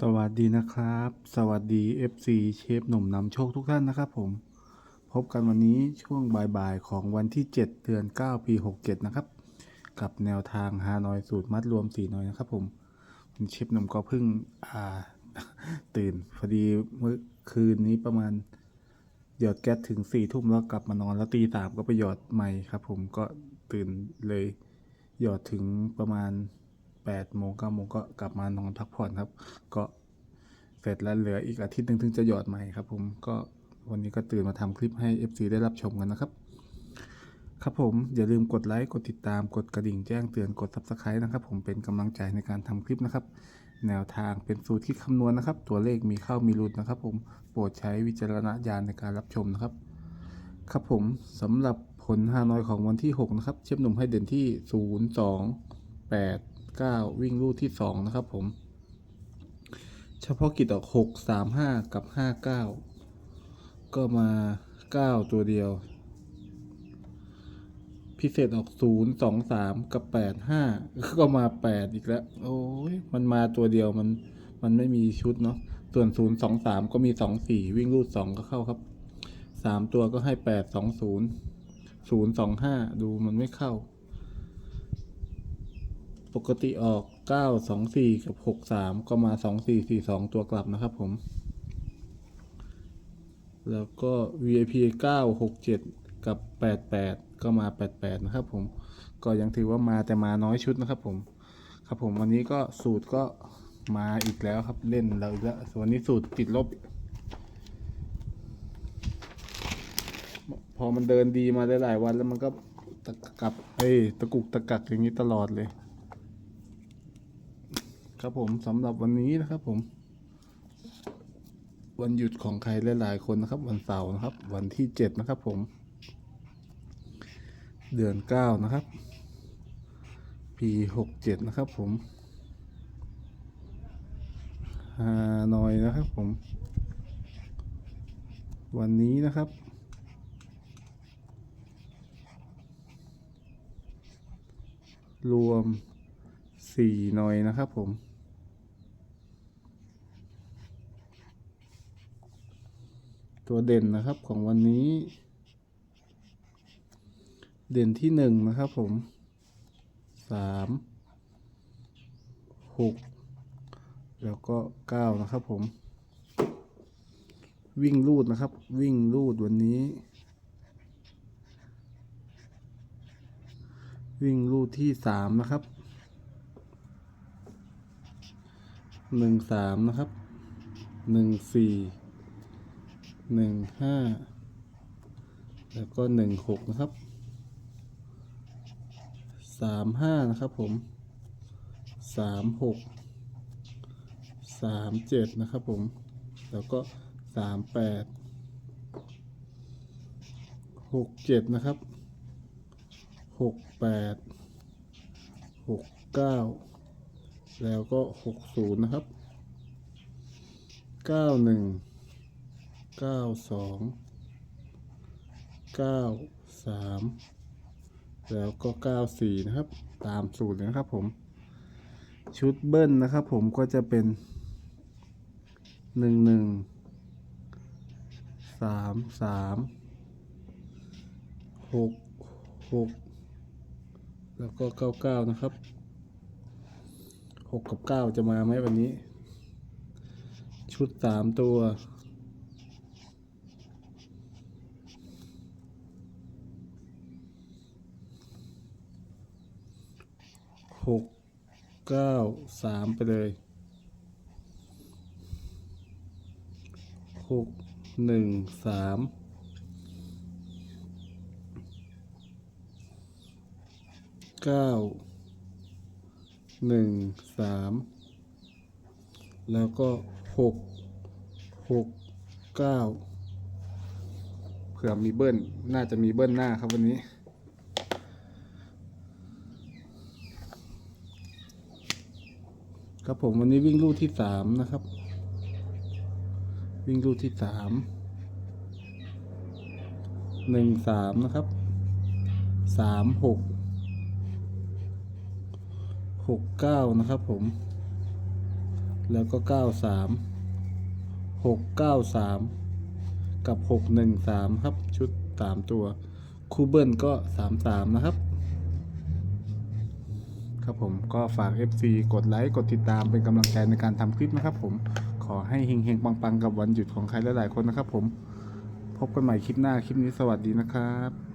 สวัสดีนะครับ สวัสดี FC เชฟหนุ่มนำโชคทุกท่านนะครับผม พบกันวันนี้ช่วงบ่ายๆ ของวันที่ 7 เดือน 9 ปี 67 นะครับ กับแนวทางฮานอยสูตรมัดรวม4หน่อยนะครับผมเชฟหนุ่มก็เพิ่งอ่าตื่นพอดีเมื่อคืนนี้ประมาณ หยอดแก๊สถึงสี่ทุ่มแล้วกลับมานอนแล้วตีสามก็ไปหยอดใหม่ครับผมก็ตื่นเลยหยอดถึงประมาณ แปดโมงเก้าโมงก็กลับมานอนพักผ่อนครับ ก็เสร็จแล้วเหลืออีกอาทิตย์หนึ่งถึงจะหยอดใหม่ครับ ผมก็วันนี้ก็ตื่นมาทำคลิปให้ FC ได้รับชมกันนะครับ ครับผมอย่าลืมกดไลค์กดติดตามกดกระดิ่งแจ้งเตือนกด subscribe นะครับ ผมเป็นกำลังใจในการทำคลิปนะครับ แนวทางเป็นสูตรที่คำนวณนะครับ ตัวเลขมีเข้ามีหลุดนะครับ ผมโปรดใช้วิจารณญาณในการรับชมนะครับ ครับผมสำหรับผลฮานอยของวันที่ 6 นะครับ เชฟหนุ่มให้เด่นที่ 0 2 8 9 วิ่งลูกที่ 2 นะครับผม เฉพาะกิจออก 6 3 5 กับ 5 9 ก็มา 9 ตัวเดียว พิเศษออก 0 2 3 กับ 8 5 ก็มา 8 อีกแล้ว โอ้ยมันมาตัวเดียวมัน มันไม่มีชุดเนาะ ส่วน 0 2 3 ก็มี 2 4 วิ่งรูด 2 ก็เข้าครับ 3 ตัวก็ให้ 8 2 0 0 2 5 ดูมันไม่เข้า ปกติออก 9 2 4 กับ 6 3 ก็มา 2 4 4 2 ตัวกลับนะครับผม แล้วก็ VIP 9 6 7 กับ 88 ก็มา 88 นะครับผม ก็ยังถือว่ามาแต่มาน้อยชุดนะครับผม ครับผมวันนี้ก็สูตรก็มาอีกแล้วครับเล่นเราอีกแล้วส่วนนี้สูตรติดลบ พอมันเดินดีมาได้หลายวันแล้วมันก็ตะกับเอ้ยตะกุกตะกักอย่างนี้ตลอดเลย ครับผมสำหรับวันนี้นะครับผม วันหยุดของใครหลายๆคนนะครับ วันเสาร์นะครับ วันที่เจ็ดนะครับผม เดือนเก้านะครับ ปีหกเจ็ดนะครับผมฮานอยนะครับผม วันนี้นะครับรวมสี่หน่อยนะครับผม ตัวเด่นนะครับของวันนี้ เด่นที่หนึ่งนะครับผมสามหกแล้วก็เก้านะครับผม วิ่งลูดนะครับ วิ่งลูดวันนี้ วิ่งลูดที่สามนะครับหนึ่งสามนะครับหนึ่งสี่ หนึ่งห้าแล้วก็หนึ่งหกนะครับสามห้านะครับผมสามหกสามเจ็ดนะครับผม แล้วก็สามแปดหกเจ็ดนะครับหกแปดหกเก้าแล้วก็หกศูนย์นะครับเก้าหนึ่ง เก้าสองเก้าสามแล้วก็เก้าสี่นะครับ ตามสูตรนะครับผม ชุดเบิ้ลนะครับผมก็จะเป็นหนึ่งหนึ่งสามสามหกหกแล้วก็เก้าเก้านะครับหกกับเก้าจะมาไหมวันนี้ ชุดสามตัว หกเก้าสามไปเลยหกหนึ่งสามเก้าหนึ่งสามแล้วก็หกหกเก้าเผื่อมีเบิ้ล น่าจะมีเบิ้ลหน้าครับวันนี้ ครับผมวันนี้วิ่งลูกที่สามนะครับ วิ่งลูกที่สามหนึ่งสามนะครับสามหกหกเก้านะครับผม แล้วก็เก้าสามหกเก้าสามกับหกหนึ่งสามครับชุดสามตัวคูเบิลก็สามสามนะครับ ครับผมก็ฝาก FC กดไลค์กดติดตามเป็นกำลังใจในการทำคลิปนะครับผมขอให้เฮงๆปังๆ กับวันหยุดของใครหลายๆคนนะครับผม พบกันใหม่คลิปหน้าคลิปนี้สวัสดีนะครับ